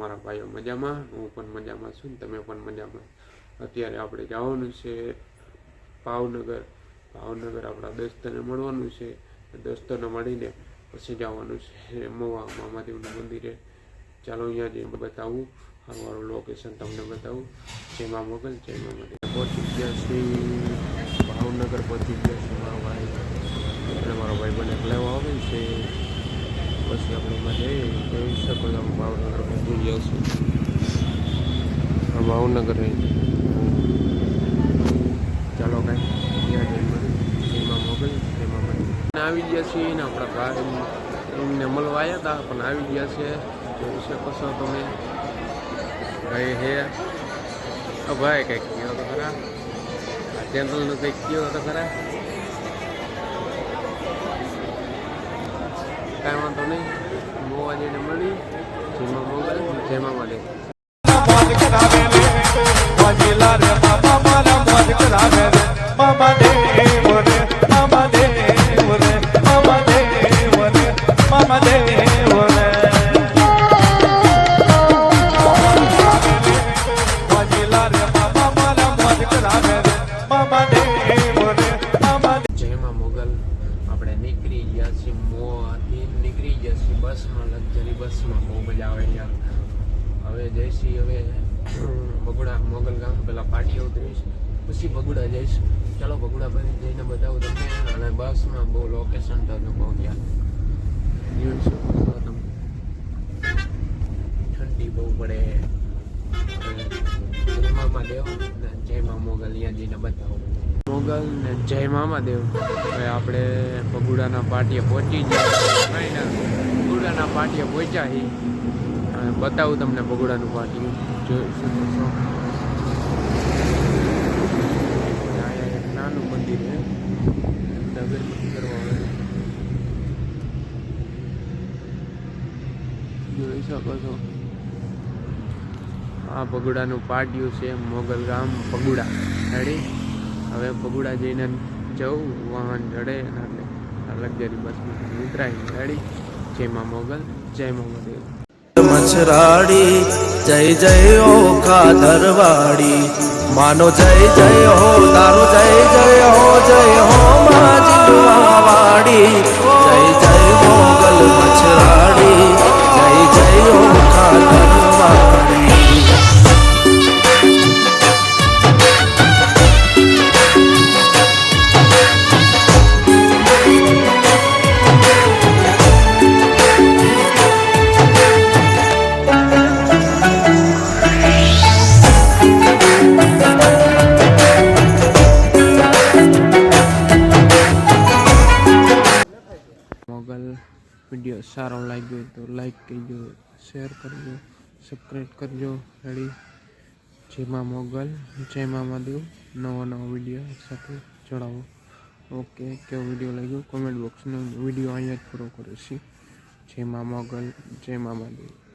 મારા ભાઈઓ મજામાં, હું પણ મજામાં છું તમે પણ મજામાં. અત્યારે આપણે જવાનું છે ભાવનગર. ભાવનગર આપણા દોસ્તોને મળવાનું છે. દોસ્તોને મળીને પછી જવાનું છે મવા મહાદેવનું મંદિરે. ચાલો અહીંયા જઈને બતાવું અમારું લોકેશન તમને બતાવું. જેમાં મોગલ જેમાં મંદિર પહોંચી ગયા છીએ ભાવનગર, પહોંચી ગયા છે મારો ભાઈ. એટલે મારો ભાઈ બને લેવા આવે છે પછી આપણે એમાં જઈએ, જોઈ શકો છો ભાવનગર ભૂલી છે. આ ભાવનગર ચાલો કાંઈ, ત્યાં જઈને એમાં મોકલ એમાં મને આવી ગયા છીએ ને આપણા ભાઈ એમને મળવા આવ્યા હતા, પણ આવી ગયા છે. જોઈ શકો છો તમે. ભાઈ હે. ભાઈ કંઈક કયો તો ખરા. આ ચેનલનું કંઈક કયો તો ખરા. નહીં. મોવા જઈને મળી. જેમાં મોગલ જેમાં મળે. બાબા દેવ રે, મામા દેવ રે, મામા દેવ ગયા છીએ મોવાથી નીકળી ગયા છીએ બસમાં, લક્ઝરી બસમાં, બહુ મજા આવે યાર હવે જઈશી, હવે બગુડા, મોગલ ગામ પેલા પાટી ઉતરીશ. પછી બગુડા જઈશ. ચાલો બગુડા બની જઈને બતાવું તમને. અને બસમાં બહુ લોકેશન તો બહુ તમે ઠંડી બહુ પડે. જય મા મોગલ, અહીંયા જઈને બતાવો. મોગલ ને જય મામાદેવ. હવે આપણે બગુડાના પાટીએ પહોંચી ગયા. બગુડાના પાટીએ પહોંચ્યા છીએ. બતાવું તમને બગુડાનું પાટી જોઈ શકો નાનું મંદિર છે. અગરબત્તી કરવા આવે. જોઈ શકો છો. આ પગુડાનું પાટિયું છે મોગલ ગામ પગુડા રેડી હવે પગુડા જઈને જવું, વાહન જડે એટલે લક્ઝરી બસમાં ઉતરાય જય જેમાં મોગલ, જય મોગલ મછરાડી, જય જય હો ખાધરવાડી માનો જય જય હો, તારો જય જય હો, જય મોગલ વીડિયો સારો લાગ્યો તો લાઈક કરજો શેર કરજો સબસ્ક્રાઈબ કરજો રેડી જેમાં મોગલ જય મામાદેવ નવો નવો વીડિયો સાથે જોડાવો. ઓકે કેવો વીડિયો લાગ્યો? કોમેન્ટ બોક્સનો વીડિયો અહીંયા જ પૂરો કરીશું જય મા મોગલ જય મામાદેવ